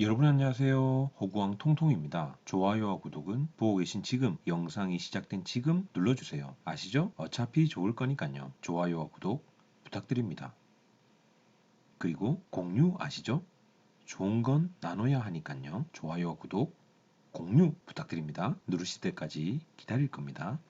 여러분 안녕하세요. 호구왕 통통입니다. 좋아요와 구독은 보고 계신 지금 영상이 시작된 지금 눌러주세요. 아시죠? 어차피 좋을 거니까요. 좋아요와 구독 부탁드립니다. 그리고 공유 아시죠? 좋은 건 나눠야 하니까요. 좋아요와 구독 공유 부탁드립니다. 누르실 때까지 기다릴 겁니다.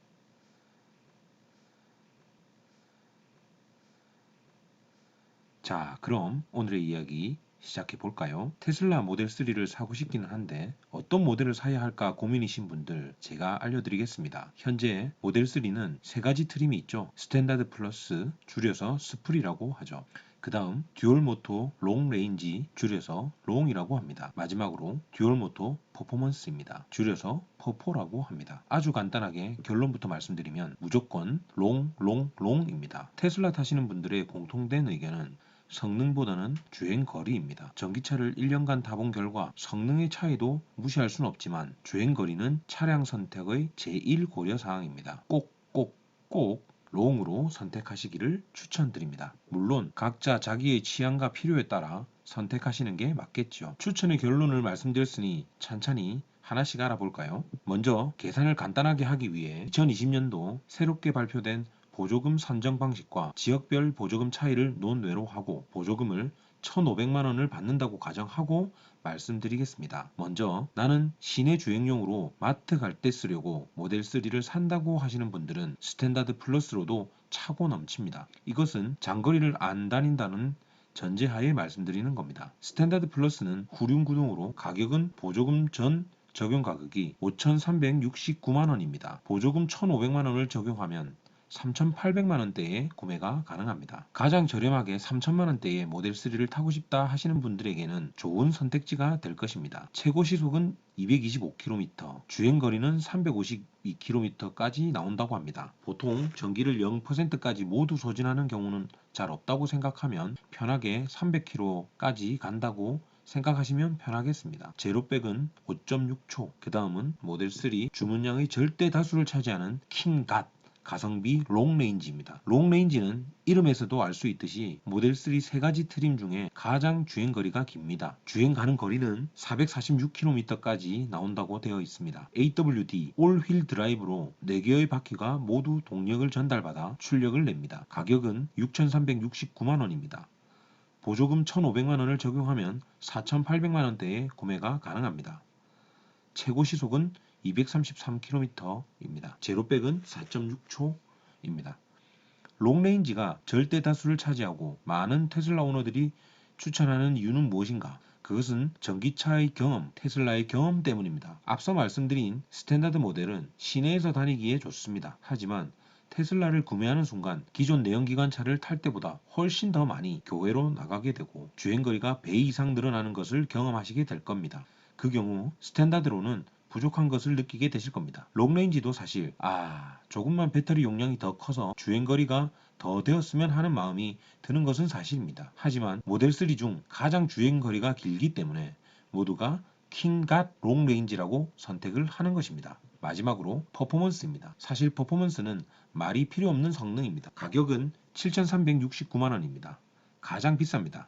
자, 그럼 오늘의 이야기 시작해 볼까요? 테슬라 모델 3를 사고 싶기는 한데 어떤 모델을 사야 할까 고민이신 분들 제가 알려드리겠습니다. 현재 모델 3는 세 가지 트림이 있죠. 스탠다드 플러스 줄여서 스프리라고 하죠. 그 다음 듀얼 모토 롱 레인지 줄여서 롱이라고 합니다. 마지막으로 듀얼 모토 퍼포먼스입니다. 줄여서 퍼포라고 합니다. 아주 간단하게 결론부터 말씀드리면 무조건 롱, 롱, 롱입니다. 테슬라 타시는 분들의 공통된 의견은 성능보다는 주행 거리입니다. 전기차를 1년간 타본 결과 성능의 차이도 무시할 수는 없지만 주행 거리는 차량 선택의 제1 고려 사항입니다. 꼭, 꼭, 꼭 롱으로 선택하시기를 추천드립니다. 물론 각자 자기의 취향과 필요에 따라 선택하시는 게 맞겠죠. 추천의 결론을 말씀드렸으니 찬찬히 하나씩 알아볼까요? 먼저 계산을 간단하게 하기 위해 2020년도 새롭게 발표된 보조금 산정 방식과 지역별 보조금 차이를 논외로 하고 보조금을 1,500만 원을 받는다고 가정하고 말씀드리겠습니다. 먼저 나는 시내 주행용으로 마트 갈 때 쓰려고 모델 3를 산다고 하시는 분들은 스탠다드 플러스로도 차고 넘칩니다. 이것은 장거리를 안 다닌다는 전제하에 말씀드리는 겁니다. 스탠다드 플러스는 후륜구동으로 가격은 보조금 전 적용 가격이 5,369만 원입니다. 보조금 1,500만 원을 적용하면 3,800만 원대에 구매가 가능합니다. 가장 저렴하게 3천만 원대의 모델 3를 타고 싶다 하시는 분들에게는 좋은 선택지가 될 것입니다. 최고 시속은 225km, 주행 거리는 352km까지 나온다고 합니다. 보통 전기를 0%까지 모두 소진하는 경우는 잘 없다고 생각하면 편하게 300km까지 간다고 생각하시면 편하겠습니다. 제로백은 5.6초, 그 다음은 모델 3 주문량의 절대 다수를 차지하는 킹갓 가성비 롱레인지입니다. 롱레인지는 이름에서도 알 수 있듯이 모델 3 세 가지 트림 중에 가장 주행 거리가 깁니다. 주행 가는 거리는 446km까지 나온다고 되어 있습니다. AWD 올휠 드라이브로 4개의 바퀴가 모두 동력을 전달받아 출력을 냅니다. 가격은 6,369만 원입니다. 보조금 1,500만 원을 적용하면 4,800만 원대에 구매가 가능합니다. 최고 시속은 233km입니다. 제로백은 4.6초입니다. 롱레인지가 절대 다수를 차지하고 많은 테슬라 오너들이 추천하는 이유는 무엇인가? 그것은 전기차의 경험, 테슬라의 경험 때문입니다. 앞서 말씀드린 스탠다드 모델은 시내에서 다니기에 좋습니다. 하지만 테슬라를 구매하는 순간 기존 내연기관 차를 탈 때보다 훨씬 더 많이 교외로 나가게 되고 주행거리가 배 이상 늘어나는 것을 경험하시게 될 겁니다. 그 경우 스탠다드로는 부족한 것을 느끼게 되실 겁니다. 롱레인지도 사실 아 조금만 배터리 용량이 더 커서 주행거리가 더 되었으면 하는 마음이 드는 것은 사실입니다. 하지만 모델 3 중 가장 주행거리가 길기 때문에 모두가 킹갓 롱레인지라고 선택을 하는 것입니다. 마지막으로 퍼포먼스입니다. 사실 퍼포먼스는 말이 필요 없는 성능입니다. 가격은 7,369만 원입니다. 가장 비쌉니다.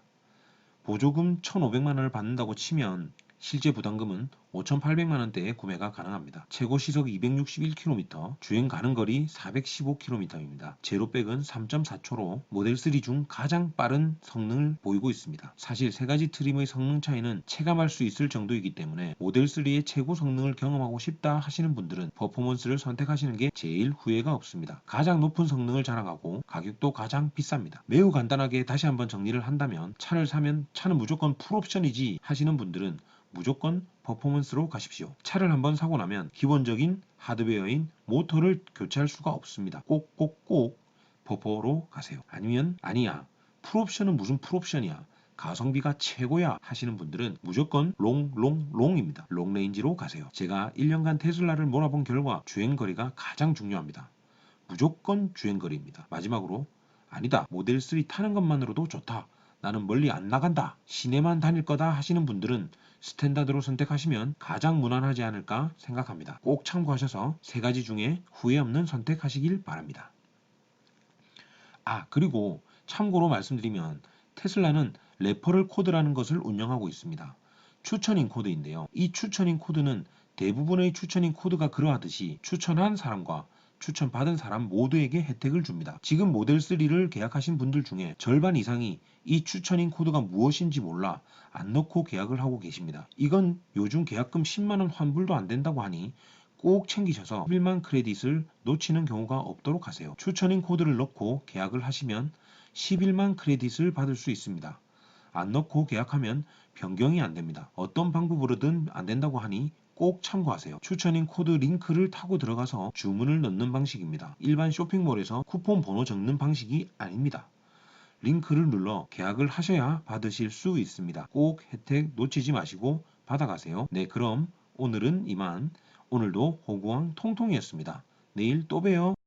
보조금 1,500만 원을 받는다고 치면 실제 부담금은 5,800만 원대에 구매가 가능합니다. 최고 시속 261km, 주행 가는 거리 415km입니다. 제로백은 3.4초로 모델 3 중 가장 빠른 성능을 보이고 있습니다. 사실 세 가지 트림의 성능 차이는 체감할 수 있을 정도이기 때문에 모델 3의 최고 성능을 경험하고 싶다 하시는 분들은 퍼포먼스를 선택하시는 게 제일 후회가 없습니다. 가장 높은 성능을 자랑하고 가격도 가장 비쌉니다. 매우 간단하게 다시 한번 정리를 한다면 차를 사면 차는 무조건 풀옵션이지 하시는 분들은 무조건 퍼포먼스로 가십시오. 차를 한번 사고 나면 기본적인 하드웨어인 모터를 교체할 수가 없습니다. 꼭꼭꼭 퍼포로 가세요. 아니면 아니야. 풀옵션은 무슨 풀옵션이야. 가성비가 최고야 하시는 분들은 무조건 롱, 롱, 롱입니다. 롱레인지로 가세요. 제가 1년간 테슬라를 몰아본 결과 주행거리가 가장 중요합니다. 무조건 주행거리입니다. 마지막으로 아니다. 모델 3 타는 것만으로도 좋다. 나는 멀리 안 나간다. 시내만 다닐 거다 하시는 분들은 스탠다드로 선택하시면 가장 무난하지 않을까 생각합니다. 꼭 참고하셔서 세 가지 중에 후회 없는 선택하시길 바랍니다. 아, 그리고 참고로 말씀드리면 테슬라는 레퍼럴 코드라는 것을 운영하고 있습니다. 추천인 코드인데요. 이 추천인 코드는 대부분의 추천인 코드가 그러하듯이 추천한 사람과 추천받은 사람 모두에게 혜택을 줍니다. 지금 모델 3를 계약하신 분들 중에 절반 이상이 이 추천인 코드가 무엇인지 몰라 안 넣고 계약을 하고 계십니다. 이건 요즘 계약금 10만원 환불도 안 된다고 하니 꼭 챙기셔서 11만 크레딧을 놓치는 경우가 없도록 하세요. 추천인 코드를 넣고 계약을 하시면 11만 크레딧을 받을 수 있습니다. 안 넣고 계약하면 변경이 안 됩니다. 어떤 방법으로든 안 된다고 하니 꼭 참고하세요. 추천인 코드 링크를 타고 들어가서 주문을 넣는 방식입니다. 일반 쇼핑몰에서 쿠폰 번호 적는 방식이 아닙니다. 링크를 눌러 계약을 하셔야 받으실 수 있습니다. 꼭 혜택 놓치지 마시고 받아가세요. 네, 그럼 오늘은 이만. 오늘도 호구왕 통통이었습니다. 내일 또 봬요.